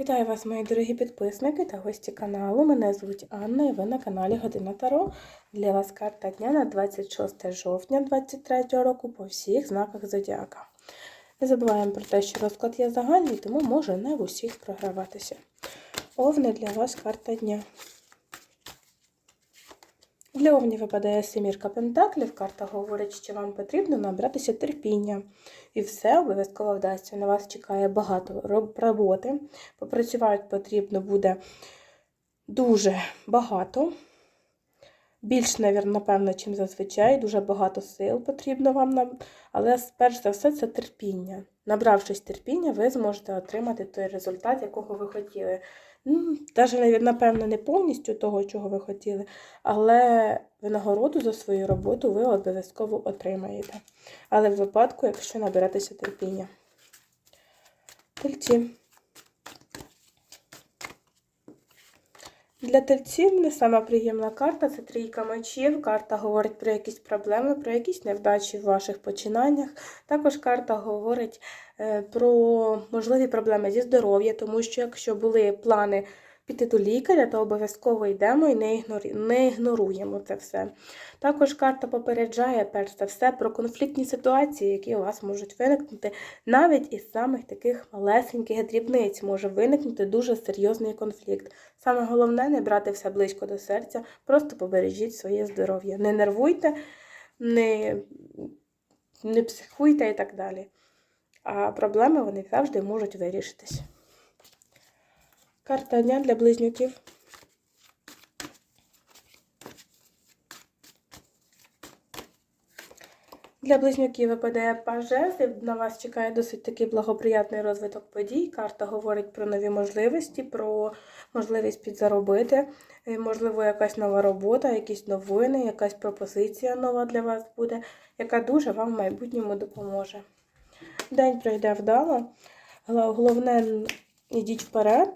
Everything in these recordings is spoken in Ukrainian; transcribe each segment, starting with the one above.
Вітаю вас, мої дорогі підписники та гості каналу. Мене звуть Анна і ви на каналі Година Таро. Для вас карта дня на 26 жовтня 2023 року по всіх знаках Зодіака. Не забуваємо про те, що розклад є загальний, тому може не в усіх програватися. Овни для вас карта дня. Для овнів випадає семірка пентаклів. Карта говорить, що вам потрібно набратися терпіння. І все обов'язково вдасться. На вас чекає багато роботи. Попрацювати потрібно буде дуже багато. Більш, напевно, чим зазвичай. Дуже багато сил потрібно вам. Але перш за все це терпіння. Набравшись терпіння, ви зможете отримати той результат, якого ви хотіли. Навіть, напевно, не повністю того, чого ви хотіли, але винагороду за свою роботу ви обов'язково отримаєте. Але в випадку, якщо наберетеся терпіння. Тельці. Для тельців не сама приємна карта це трійка мечів. Карта говорить про якісь проблеми, про якісь невдачі в ваших починаннях. Також карта говорить е, про можливі проблеми зі здоров'ям, тому що якщо були плани піти до лікаря, то обов'язково йдемо і не, ігнорі... не ігноруємо це все. Також карта попереджає, перш за все, про конфліктні ситуації, які у вас можуть виникнути. Навіть із самих таких малесеньких дрібниць може виникнути дуже серйозний конфлікт. Саме головне не брати все близько до серця, просто побережіть своє здоров'я. Не нервуйте, не, не психуйте і так далі. А проблеми вони завжди можуть вирішитись. Карта дня для близнюків. Для близнюків випадає жезлів. На вас чекає досить такий благоприятний розвиток подій. Карта говорить про нові можливості, про можливість підзаробити, е, можливо, якась нова робота, якісь новини, якась пропозиція нова для вас буде, яка дуже вам в майбутньому допоможе. День пройде вдало. Головне, йдіть вперед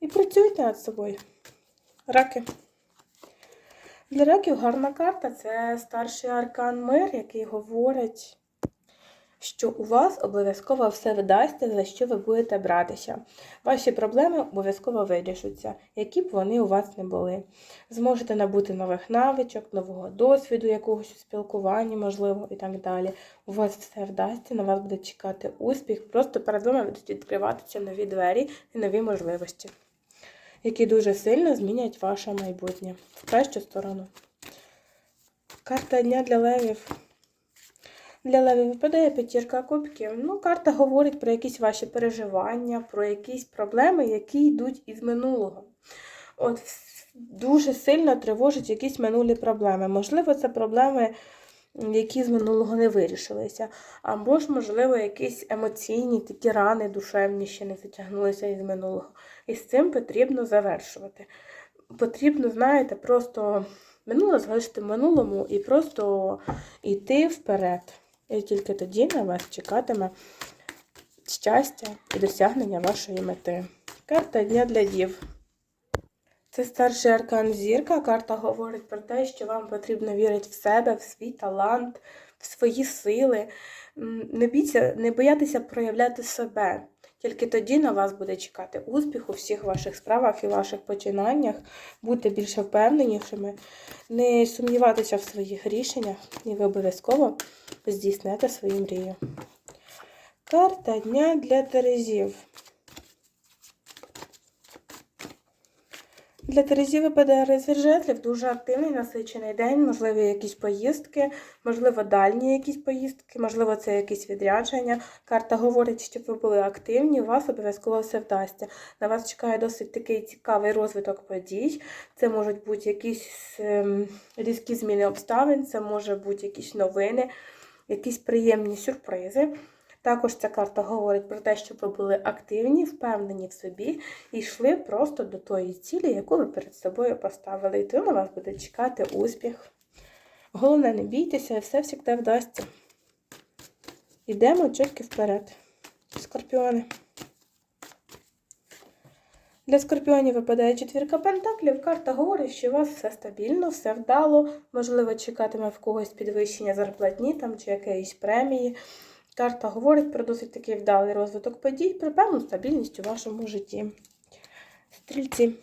і працюйте над собою. Раки. Для раків гарна карта це старший аркан мир, який говорить, що у вас обов'язково все вдасться, за що ви будете братися. Ваші проблеми обов'язково вирішаться, які б вони у вас не були. Зможете набути нових навичок, нового досвіду, якогось у спілкуванні, можливо, і так далі. У вас все вдасться, на вас буде чекати успіх, просто перед вами будуть відкриватися нові двері і нові можливості які дуже сильно змінять ваше майбутнє в кращу сторону. Карта дня для левів. Для левів випадає п'ятірка кубків. Ну, карта говорить про якісь ваші переживання, про якісь проблеми, які йдуть із минулого. От дуже сильно тривожать якісь минулі проблеми. Можливо, це проблеми, які з минулого не вирішилися. Або ж, можливо, якісь емоційні такі рани душевні ще не затягнулися із минулого. І з цим потрібно завершувати. Потрібно, знаєте, просто минуле залишити минулому і просто йти вперед. І тільки тоді на вас чекатиме щастя і досягнення вашої мети. Карта дня для дів. Це старший аркан зірка. Карта говорить про те, що вам потрібно вірити в себе, в свій талант, в свої сили. Не, біться, не боятися проявляти себе. Тільки тоді на вас буде чекати успіх у всіх ваших справах і ваших починаннях, бути більше впевненішими, не сумніватися в своїх рішеннях, і ви обов'язково здійснете свою мрію. Карта дня для Терезів. Для Терезі випадає рицар жезлів, дуже активний, насичений день, можливі якісь поїздки, можливо, дальні якісь поїздки, можливо, це якісь відрядження. Карта говорить, щоб ви були активні, у вас обов'язково все вдасться. На вас чекає досить такий цікавий розвиток подій. Це можуть бути якісь ем, різкі зміни обставин, це може бути якісь новини, якісь приємні сюрпризи. Також ця карта говорить про те, щоб ви були активні, впевнені в собі і йшли просто до тої цілі, яку ви перед собою поставили. І то на вас буде чекати успіх. Головне, не бійтеся, і все завжди вдасться. Йдемо чітки вперед. Скорпіони. Для скорпіонів випадає четвірка пентаклів. Карта говорить, що у вас все стабільно, все вдало. Можливо, чекатиме в когось підвищення зарплатні там, чи якоїсь премії. Карта говорить про досить такий вдалий розвиток подій, про певну стабільність у вашому житті. Стрільці.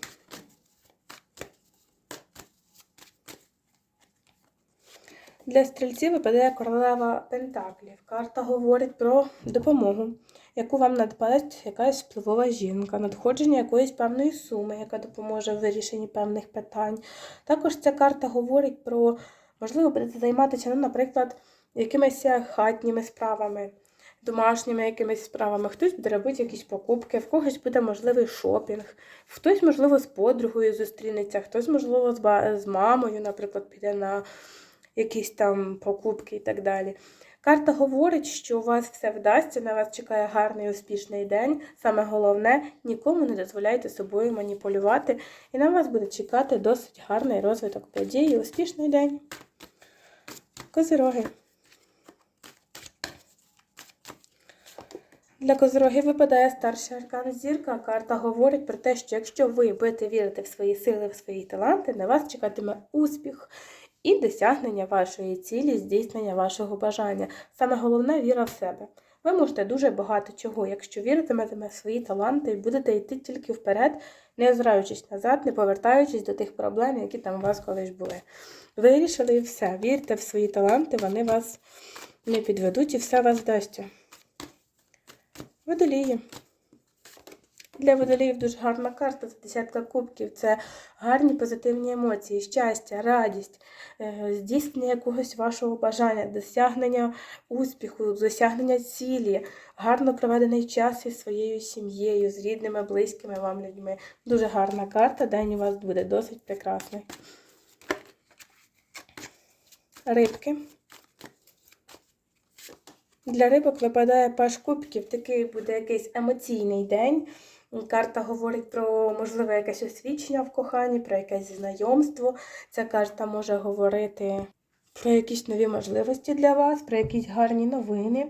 Для стрільців випадає королева Пентаклів. Карта говорить про допомогу, яку вам надасть якась впливова жінка, надходження якоїсь певної суми, яка допоможе в вирішенні певних питань. Також ця карта говорить про, можливо, будете займатися, ну, наприклад, якимись хатніми справами, домашніми якимись справами. Хтось буде робити якісь покупки, в когось буде можливий шопінг, хтось, можливо, з подругою зустрінеться, хтось, можливо, з, мамою, наприклад, піде на якісь там покупки і так далі. Карта говорить, що у вас все вдасться, на вас чекає гарний успішний день. Саме головне, нікому не дозволяйте собою маніпулювати, і на вас буде чекати досить гарний розвиток подій і успішний день. Козироги. Для козирогів випадає старший аркан зірка. Карта говорить про те, що якщо ви будете вірити в свої сили, в свої таланти, на вас чекатиме успіх і досягнення вашої цілі, здійснення вашого бажання. Саме головне віра в себе. Ви можете дуже багато чого, якщо віритимете в свої таланти і будете йти тільки вперед, не озираючись назад, не повертаючись до тих проблем, які там у вас колись були. Вирішили і все. Вірте в свої таланти, вони вас не підведуть і все вас вдасться. Водолії. Для водоліїв дуже гарна карта, це десятка кубків. Це гарні позитивні емоції, щастя, радість, е, здійснення якогось вашого бажання, досягнення успіху, досягнення цілі, гарно проведений час із своєю сім'єю, з рідними, близькими вам людьми. Дуже гарна карта, день у вас буде досить прекрасний. Рибки. Для рибок випадає паш кубків, такий буде якийсь емоційний день. Карта говорить про можливе якесь освічення в коханні, про якесь знайомство. Ця карта може говорити про якісь нові можливості для вас, про якісь гарні новини,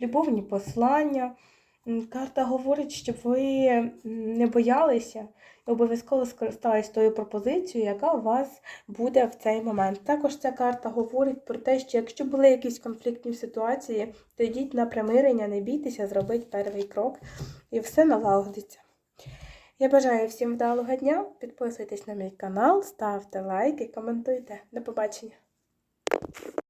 любовні послання. Карта говорить, щоб ви не боялися і обов'язково скористались тою пропозицією, яка у вас буде в цей момент. Також ця карта говорить про те, що якщо були якісь конфліктні ситуації, то йдіть на примирення, не бійтеся, зробіть перший крок і все налагодиться. Я бажаю всім вдалого дня. Підписуйтесь на мій канал, ставте лайки, коментуйте. До побачення!